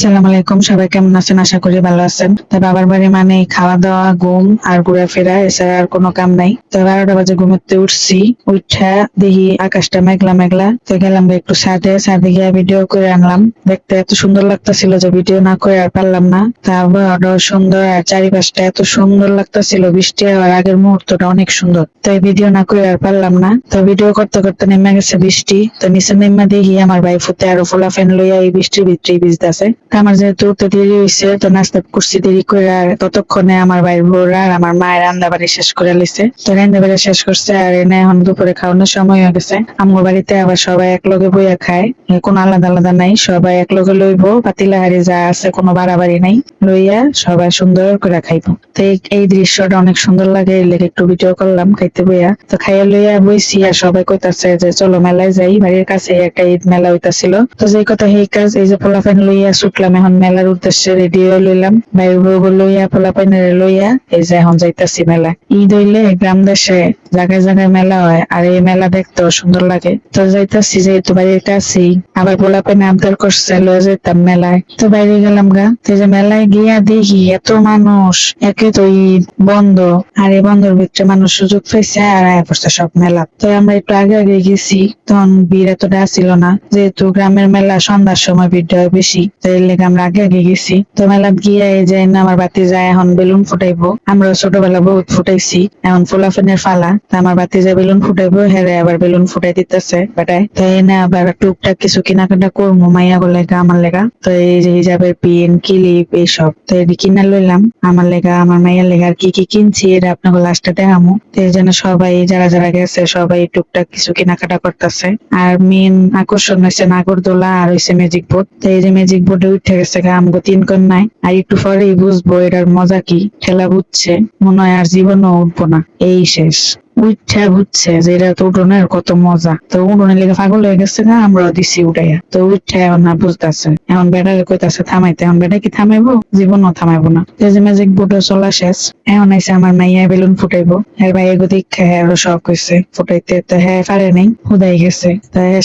আসসালামু আলাইকুম, সবাই কেমন আছেন? আশা করি ভালো আছেন। তো বাবার বাড়ি মানে খাওয়া দাওয়া ঘুম আর ঘোরাফেরা, এছাড়া আর কোনো কাম নাই। তো বারোটা বাজে ঘুমোতে উঠছি উঠা দেখি আকাশটা মেঘলা মেঘলা। তো গেলাম একটু ছাদে ছাদে গিয়ে ভিডিও করে আনলাম। দেখতে এত সুন্দর লাগতেছিল যে ভিডিও না করে আর পারলাম না। তা আবহাওয়াটাও সুন্দর আর চারিপাশটা এত সুন্দর লাগতেছিল, বৃষ্টি হওয়ার আগের মুহূর্তটা অনেক সুন্দর। তো ভিডিও না করে আর পারলাম না। তো ভিডিও করতে করতে নেমে গেছে বৃষ্টি। তো নিচে নেমে দেখি আমার ভাই ফুতে আরও ফোলা ফ্যান লইয়া এই বৃষ্টির ভিতরেই ভিজতেছে। আমার যেহেতু উঠতে দেরি হয়েছে তো নাস্তা করছি দেরি করে আর ততক্ষণে আমার ভাইয়ের বউরা আর আমার মায়ের রান্না বাড়ি শেষ করে লিছে তো রান্না বাড়ি শেষ করছে আর এনে এখন দুপুরে খাওয়ানোর সময় হয়ে গেছে। আমার বাড়িতে আবার সবাই এক লগে বইয়া খায়। কোনো আলাদা আলাদা নাই, সবাই এক লগে লইব। পাতিলা হাড়ি যা আছে কোনো বাড়াবাড়ি নাই। লইয়া সবাই সুন্দর করে খাইবো। তো এই- দৃশ্যটা অনেক সুন্দর লাগে এই লেগে একটু ভিডিও করলাম খাইতে বইয়া। তো খাইয়া লইয়া বইছি আর সবাই কইতাছে যে চলো মেলায় যাই। বাড়ির কাছে একটা ঈদ মেলা হইতাছিল। তো যে কথা সেই কাজ, এই যে পোলাপাইন লইয়া ছুটলাম এখন মেলার উদ্দেশ্যে রেডি হয়ে লইলাম। বাইর বউ লইয়া পোলাপাইনের লইয়া, এই যে এখন যাইতাছি মেলা ঈদ হইলে গ্রাম দেশে জায়গায় জায়গায় মেলা হয়, আর এই মেলা দেখতেও সুন্দর লাগে। তো যাইতাছি, যেহেতু বাড়ির কাছেই আবার পোলাপাইনে আবদার করছে লয়ে যেতাম মেলায়। তো বাইরে গেলাম গা, তো যে মেলায় গিয়া দেখি এত মানুষ, একে তো ঈদ, বন্ধ, আর এই বন্ধের ভিতরে মানুষ সুযোগ পাইছে, আর আয়া পড়ছে সব মেলা। তো আমরা একটু আগে আগে গেছি, তখন ভিড় এতটা ছিল না, যেহেতু গ্রামের মেলা সন্ধ্যার সময় ভিড়টা বেশি তো এর লেগে আমরা আগে আগে গেছি। তো মেলা গিয়ে এই যে না আমার বাতি যায়, এখন বেলুন ফুটাইবো। আমরা ছোটবেলা বহুত ফুটাইছি, এখন ফুলাফেনের ফালা। তো আমার বাতি যায় বেলুন ফুটাইবো, হেরে আবার বেলুন ফুটাই দিতেছে বেটায়। তো এনে আবার টুকটাক কিছু কেনাকাটা করব মাইয়া লেগা, আমার লেগা। তো এই যে হিজাবের পিন, ক্লিপ এইসব, তো এটি কিনা লইলাম। আমার লেগা, আমার মাইয়ার লেগা আর কি কি কিনছি, এটা আপনাকে লাস্টে দেখামো। তো এই জন্য সবাই, যারা যারা গেছে, সবাই টুকটাক কিছু কেনাকাটা করতেছে। আর মেন আকর্ষণ হয়েছে নাগরদোলা আর হয়েছে ম্যাজিক বোর্ড তো এই যে ম্যাজিক বোর্ডে উঠে গেছে গা আমগো তিন কন্যায়। আর একটু পরেই বুঝব এটার মজা কি, খেলা বুঝছে মনে হয় আর জীবনও উঠবো না। এই শেষ। উঠা বুঝছে যে এটা তো উঠোনের কত মজা। তো উঠোনের লেগে পাগল হয়ে গেছে না আমরাও দিছি উঠাইয়া। তো উঠা এখন না বুঝতেছে এখন কইতাছে, থামাইতে। এখন বেটা কি থামাইবো? জীবনও থামাইবো না। যে ম্যাজিক বোর্ডে চলা শেষ। এখন আমার মাইয়া বেলুন ফুটাইবো। এর ভাই এগো দীক্ষা আরও শখ হয়েছে ফুটাইতে তো হ্যাঁ পারে হুদাই গেছে।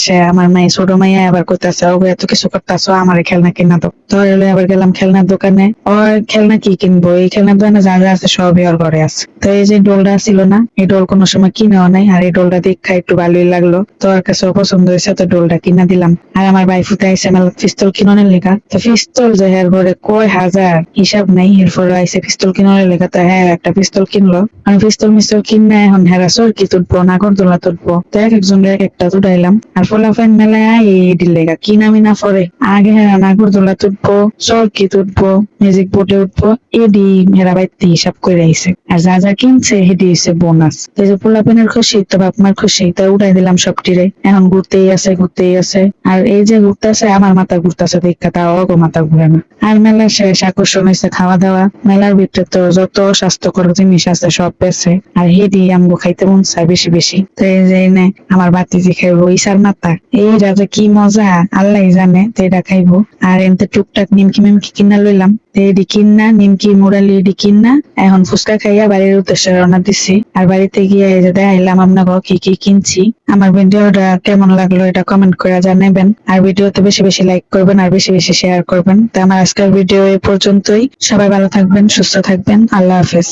সে আমার মাই ছোট মাইয়া আবার কইতাছে ও এত কিছু করতেছো, আমার খেলনা কিনা তো তো হলে আবার গেলাম খেলনার দোকানে। ওর খেলনা কি কিনবো? এই খেলনার দোকানে যা যা আছে সবই ওর ঘরে আছে। তো এই যে ডোলটা ছিল না, এই ডোল কোনো সময় কিনেও নাই, আর এই ডোলটা দেখা একটু ভালোই লাগল। তো ওর কাছে পছন্দ হয়েছে, তো ডোলটা কিনা দিলাম। আর আমার ভাই ফুটে আইসে মেলা পিস্তল কিনোনের লেখা তো পিস্তল যে হ্যাঁ ঘরে কয় হাজার হিসাব নাই এরপর আইসে পিস্তল কিনোনের লেখা তো হ্যাঁ একটা পিস্তল কিনলো। আমি পিস্তল মিস্তল কিনে এখন হেরা সরকি তুটবো নাগরদোলা তুটবো। তো এক একজন এক একটা তুটাইলাম। আর ফলাফেন মেলায় আয় এই লেগা কি নামি না পরে। আগে হেরা নাগরদোলা তুটবো সরকি তুটবো মিউজিক বোর্ডে উঠবো, এডি হেরা বাইতে হিসাব করে আইছে। আর যা যা কিনছে, হেডি হইছে বোনাস তো এই যে খুশি, তো খুশি দিলাম সবটিরে। এখন ঘুরতেই আছে ঘুরতেই আছে। আর এই যে ঘুরতেছে আমার মাথা দেখা তা মাথা ঘুরে না। আর মেলা শেষ, আকর্ষণ হয়েছে খাওয়া দাওয়া মেলার ভিতরে তো যত স্বাস্থ্যকর জিনিস আছে, সব পেছে আর হেডি আমগো খাইতে মন চায় বেশি বেশি। তো এই যে এনে আমার বাতিজি খাইবো ইসার মাথা। এইটা যে কি মজা, আল্লাহ জানে, তো এটা খাইবো। আর এনতে টুকটাক নিমকি মিমকি কিনা লইলাম। নিমকি মুরালি এডি এখন ফুচকা খাইয়া বাড়ির উদ্দেশ্যে রওনা দিছি। আর বাড়িতে গিয়ে এই যে দেখাইলাম আপনাকে কি কি কিনছি। আমার ভিডিওটা কেমন লাগল এটা কমেন্ট করে জানাবেন। আর ভিডিওতে বেশি বেশি লাইক করবেন আর বেশি বেশি শেয়ার করবেন। তো আমার আজকের ভিডিও এই পর্যন্তই। সবাই ভালো থাকবেন, সুস্থ থাকবেন। আল্লাহ হাফেজ।